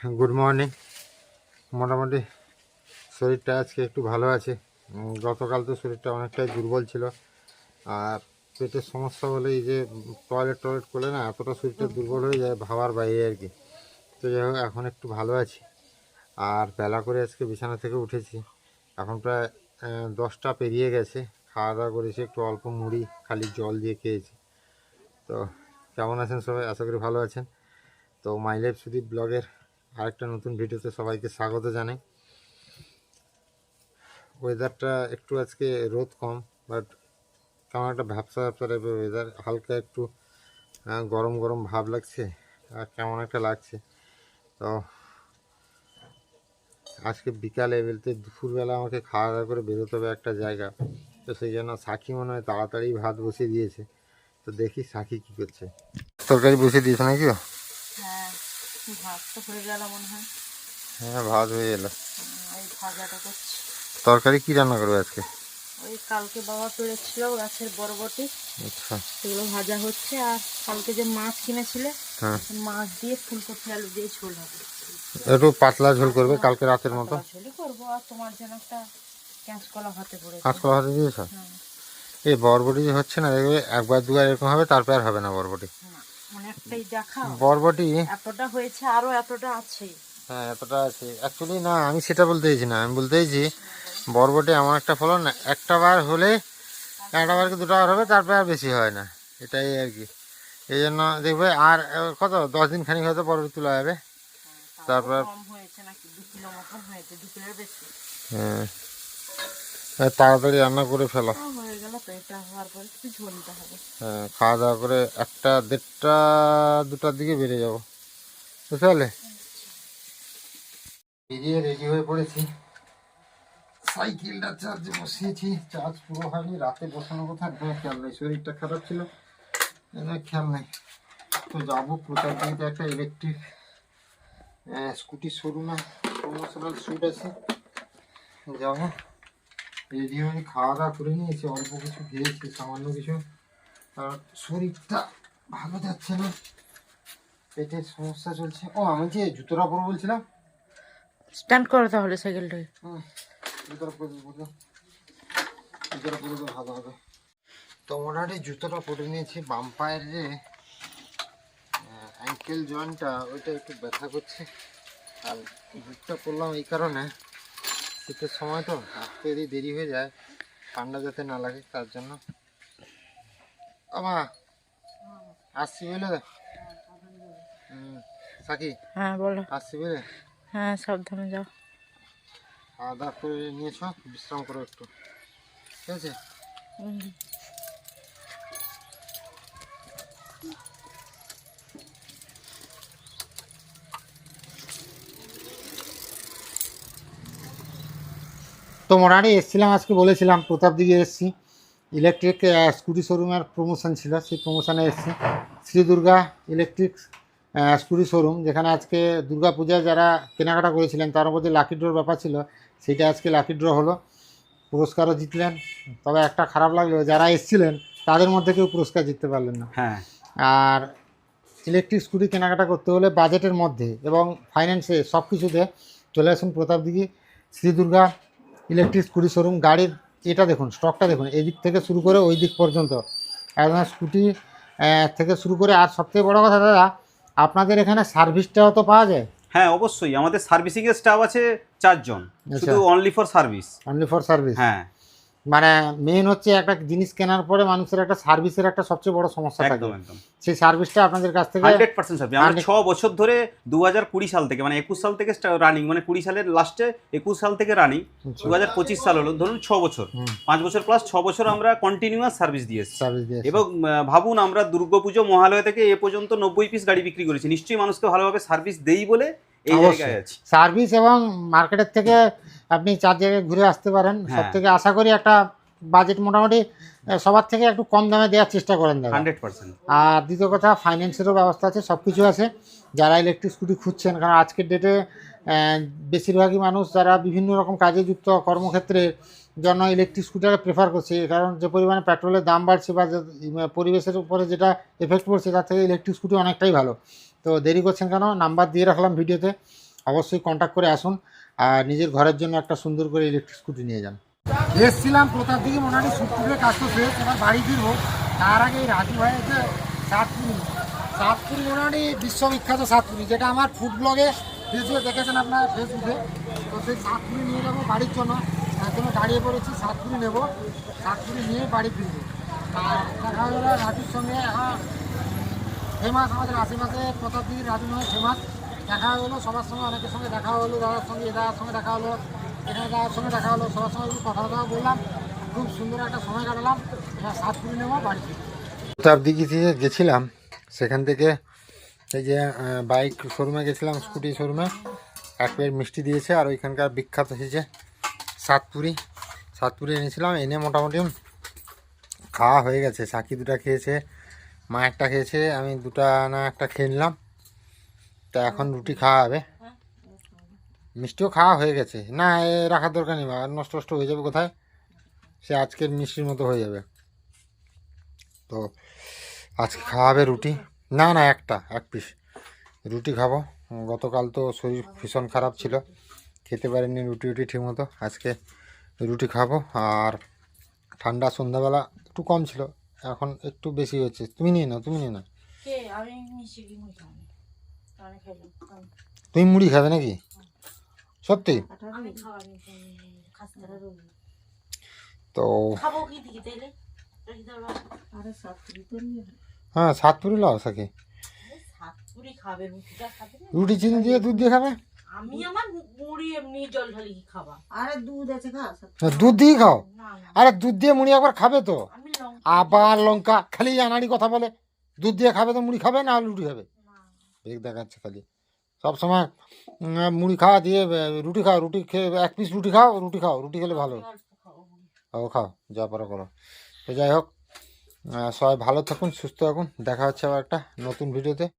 Good morning মোটামুটি শরীরটা আজকে একটু ভালো আছে। গতকাল তো শরীরটা অনেকটাই দুর্বল ছিল। আর পেটের সমস্যা বলে এই যে টয়লেট টয়লেট করলে না এতটা শরীরটা দুর্বল হয়ে যায় ভাবার বাইরে আর কি। তো যাই হোক এখন একটু ভালো আছি। আর বেলা করে আজকে বিছানা থেকে উঠেছি। এখন প্রায় দশটা পেরিয়ে গেছে। খাওয়া দাওয়া করেছি একটু অল্প মুড়ি খালি জল দিয়ে খেয়েছি। তো কেমন আছেন সবাই? আশা করি ভালো আছেন। তো মাই লাইফ সুদীপ ব্লগের আরেকটা নতুন ভিডিওতে সবাইকে স্বাগত জানাই। ওয়েদারটা একটু আজকে রোদ কম বাট কেমন একটা ভ্যাপসা ভ্যাপসা টাইপের ওয়েদার হালকা একটু গরম গরম ভাব লাগছে, আর কেমন একটা লাগছে। তো আজকে বিকালে বলতে দুপুরবেলা আমাকে খাওয়া দাওয়া করে বেরোতে হবে একটা জায়গা। তো সেই জন্য সাক্ষী মনে হয় তাড়াতাড়ি ভাত বসিয়ে দিয়েছে। তো দেখি সাক্ষী কী করছে। তরকারি বসিয়ে দিয়েছে নাকি ভাত তো হয়ে গেল মনে হয়। হ্যাঁ ভাত হয়ে ভাজাটা করছি। তরকারি কি রান্না করবে আজকে? ওই কালকে বাবা পেড়েছিল গাছের বরবটি। আচ্ছা। সেগুলো ভাজা হচ্ছে আর কালকে যে মাছ কিনেছিলে হ্যাঁ। মাছ দিয়ে ফুলকপি আলু দিয়ে ঝোল হবে। একটু পাতলা ঝোল করবে কালকে রাতের মতো? ঝোলই করব আর তোমার জন্য একটা কাঁচকলা হাতে পড়েছে। কাঁচকলা হাতে দিয়েছ? হ্যাঁ এই বরবটি হচ্ছে না দেখবে একবার দুবার এরকম হবে তারপর আর হবে না বরবটি। মানে দেখা বরবটি? এতটা হয়েছে আরও এতটা আছে। হ্যাঁ এতটা আছে। অ্যাকচুয়ালি না আমি সেটা বলতে চাইছি না। আমি বলতে চাইছি বরবটি এমন একটা ফলন একটা বার হলে একটা বার কি দুটো বার হবে তারপর আর বেশি হয় না। এটাই আর কি। এই জন্য দেখবে আর কত? দশ দিন খানিক হয়তো বরবটি তোলা যাবে। তারপর কিলোর বেশি। হ্যাঁ। তাড়াতাড়ি রান্না করে ফেলো। হয়ে এটা হওয়ার হ্যাঁ খাওয়া দাওয়া করে একটা দেড়টা, দুটার দিকে বেরিয়ে যাব। বুঝতে পারলে? বেরিয়ে রেডি হয়ে পড়েছি। সাইকেলটা চার্জে বসিয়েছি, চার্জ পুরো হয়নি, রাতে বসানো কথা, একদম খেয়াল নেই, শরীরটা খারাপ ছিল। একদম খেয়াল নেই। তো যাব প্রচার দিকে একটা ইলেকট্রিক স্কুটি শোরুমে প্রমোশনাল শ্যুট আছে। যাব। রেডি হয়ে খাওয়া দাওয়া করে নিয়েছি অল্প কিছু খেয়েছি সামান্য কিছু। আর শরীরটা ভালো যাচ্ছে না। পেটের সমস্যা চলছে। ও আমি যে জুতোটা পরবো বলছিলাম? স্ট্যান্ড করো তাহলে সাইকেলটাকে হুম, জুতোটা পরে দেবো জুতোটা পরে তো ভালো হবে। তো মোটামুটি জুতোটা পরে নিয়েছি। বাম পায়ের যে অ্যাঙ্কেল জয়েন্টটা ওইটা একটু ব্যথা করছে। আর বুটটা পরলাম এই কারণে। শীতের সময় তো আসতে যদি দেরি হয়ে যায় ঠান্ডা যাতে না লাগে তার জন্য। আমা আসছি বুঝলে? হুম সাকি? হ্যাঁ বলো। আসছি বুঝলে? হ্যাঁ সাবধানে যাও। খাওয়া দাওয়া করে নিয়েছ বিশ্রাম করো একটু। ঠিক আছে? তো মোটামুটি এসেছিলাম আজকে বলেছিলাম প্রতাপ দিকে এসেছি। ইলেকট্রিক স্কুটি শোরুমের প্রমোশন ছিল সেই প্রমোশনে এসেছি। Shri Durga electric scooty showroom যেখানে আজকে দুর্গা পূজায় যারা কেনাকাটা করেছিলেন তার মধ্যে লাকি ড্রোর ব্যাপার ছিল সেটা আজকে লাকি ড্র হলো। পুরস্কারও জিতলেন। তবে একটা খারাপ লাগল যারা এসেছিলেন তাদের মধ্যে কেউ পুরস্কার জিততে পারলেন না। হ্যাঁ। আর ইলেকট্রিক স্কুটি কেনাকাটা করতে হলে বাজেটের মধ্যে এবং ফাইন্যান্সে সব কিছুতে চলে আসুন Pratap Dighi Shri Durga electric scooty showroom গাড়ির এটা দেখুন স্টকটা দেখুন এই দিক থেকে শুরু করে ওই দিক পর্যন্ত। একদম স্কুটি থেকে শুরু করে আর সবথেকে বড় কথা দাদা আপনাদের এখানে সার্ভিসটাও তো পাওয়া যায়? হ্যাঁ অবশ্যই। আমাদের সার্ভিসিং এর স্টাফ আছে চারজন। শুধু only for service only for service হ্যাঁ। মানে মেন হচ্ছে একটা জিনিস কেনার পরে মানুষের একটা সার্ভিসের একটা সবচেয়ে বড় সমস্যা থাকে। একদম সেই সার্ভিসটা আপনাদের কাছ থেকে হান্ড্রেড পার্সেন্ট সার্ভিস আমরা Hundred- ছ বছর ধরে দু হাজার কুড়ি সাল থেকে মানে একুশ সাল থেকে রানিং মানে কুড়ি সালের লাস্টে একুশ সাল থেকে রানিং আচ্ছা। হাজার পঁচিশ সাল হলো। ধরুন ছ বছর। হুম। পাঁচ বছর প্লাস ছ বছর আমরা কন্টিনিউয়াস সার্ভিস দিয়ে এসেছি। সার্ভিস দিয়ে এবং ভাবুন আমরা দুর্গাপুজো মহালয়া থেকে এ পর্যন্ত নব্বই পিস গাড়ি বিক্রি করেছি। নিশ্চয়ই মানুষকে ভালোভাবে সার্ভিস দেই বলে এই জায়গায় আছি। সার্ভিস এবং মার্কেটের থেকে আপনি চার জায়গায় ঘুরে আসতে পারেন। সব হ্যাঁ। থেকে আশা করি একটা বাজেট মোটামুটি সবার থেকে একটু কম দামে দেওয়ার চেষ্টা করেন দাদা। Hundred percent. আর দ্বিতীয় কথা ফাইন্যান্সেরও ব্যবস্থা আছে সব কিছু আছে। যারা ইলেকট্রিক স্কুটি খুঁজছেন কারণ আজকের ডেটে বেশিরভাগই মানুষ যারা বিভিন্ন রকম কাজে যুক্ত কর্মক্ষেত্রের জন্য ইলেকট্রিক স্কুটারে প্রেফার করছে। কারণ যে পরিমাণে পেট্রোলের দাম বাড়ছে বা পরিবেশের উপরে যেটা এফেক্ট পড়ছে তার থেকে ইলেকট্রিক স্কুটি অনেকটাই ভালো। তো দেরি করছেন কেন? নাম্বার দিয়ে রাখলাম ভিডিওতে। অবশ্যই কন্ট্যাক্ট করে আসুন। আর নিজের ঘরের জন্য একটা সুন্দর করে ইলেকট্রিক স্কুটি নিয়ে যান। এসছিলাম প্রতাপ দিকে, মোটামুটি সুটপুরে কাজ তো শেষ এবার বাড়ি ফিরবো। তার আগে রাজু ভাই হচ্ছে সাতপুরি। সাতপুরি মোটামুটি বিশ্ববিখ্যাত সাতপুরি, যেটা আমার ফুড ব্লগে ফেসবুকে দেখেছেন আপনার ফেসবুকে। তো সেই সাতপুরি নিয়ে যাব বাড়ির জন্য। তার জন্য দাঁড়িয়ে পড়েছি, সাতপুরি নেব। সাতপুরি নিয়ে বাড়ি ফিরবো। আর দেখা গেলো রাজুর সঙ্গে এখন ফেমাস আমাদের আশেপাশে প্রতাপ দিদির রাজু নয়, ফেমাস। দেখা হলো, সবার সঙ্গে অনেকের সঙ্গে দেখা হলো, দাদার সঙ্গে এ দাদার সঙ্গে দেখা হলো, এখানে দাদার সঙ্গে দেখা হলো, সবার সঙ্গে কথা কথা বললাম, খুব সুন্দর একটা সময় কাটালাম, এবার সাতপুরি নেব, বাড়ি ফিরবো। প্রতাপ দিঘি থেকে গেছিলাম, সেখান থেকে এই যে বাইক শোরুমে গেছিলাম, স্কুটি শোরুমে, এক প্লেট মিষ্টি দিয়েছে, আর ওইখানকার বিখ্যাত হয়েছে সাতপুরি সাতপুরি এনেছিলাম, এনে মোটামুটি খাওয়া হয়ে গেছে সাকি দুটা খেয়েছে, মা একটা খেয়েছে, আমি দুটা না একটা খেয়ে নিলাম। তা এখন রুটি খাওয়া হবে। মিষ্টিও খাওয়া হয়ে গেছে। না, এ রাখার দরকার নেই আর নষ্ট নষ্ট হয়ে যাবে কোথায়? সে আজকের মিষ্টির মতো হয়ে যাবে। তো আজকে খাওয়া হবে রুটি। না না, একটা, এক পিস। রুটি খাব। গতকাল তো শরীর ভীষণ খারাপ ছিল। খেতে পারিনি রুটি রুটি ঠিক মতো। আজকে রুটি খাব। আর ঠান্ডা সন্ধ্যাবেলা একটু কম ছিল। এখন একটু বেশি হচ্ছে। তুমি নিয়ে নাও, তুমি নিয়ে নাও। তুমি মুড়ি খাবে নাকি? সত্যি? তো হ্যাঁ সাতপুরি লাও সাকে সাতপুরি খাবে রুটিটা খাবে না রুটি চিনি দিয়ে দুধ দিয়ে খাবে? আমি আমার মুড়ি এমনি জল ঢালি খাবা? আরে দুধ আছে খা দুধ দিয়ে খাও? আরে দুধ দিয়ে মুড়ি একবার খাবে তো? আবার লঙ্কা খালি আনাড়ি কথা বলে। দুধ দিয়ে খাবে তো মুড়ি খাবে না রুটি খাবে? বেগ দেখাচ্ছে খালি। সব সময় মুড়ি খাওয়া দিয়ে রুটি খাও, রুটি খেয়ে, এক পিস রুটি খাও রুটি খাও, রুটি খেলে ভালো। আমি অল্প খাব মুড়ি। ও খাও, যা পারো করো। তো যাই হোক সবাই ভালো থাকুন, সুস্থ থাকুন। দেখা হচ্ছে আবার একটা নতুন ভিডিওতে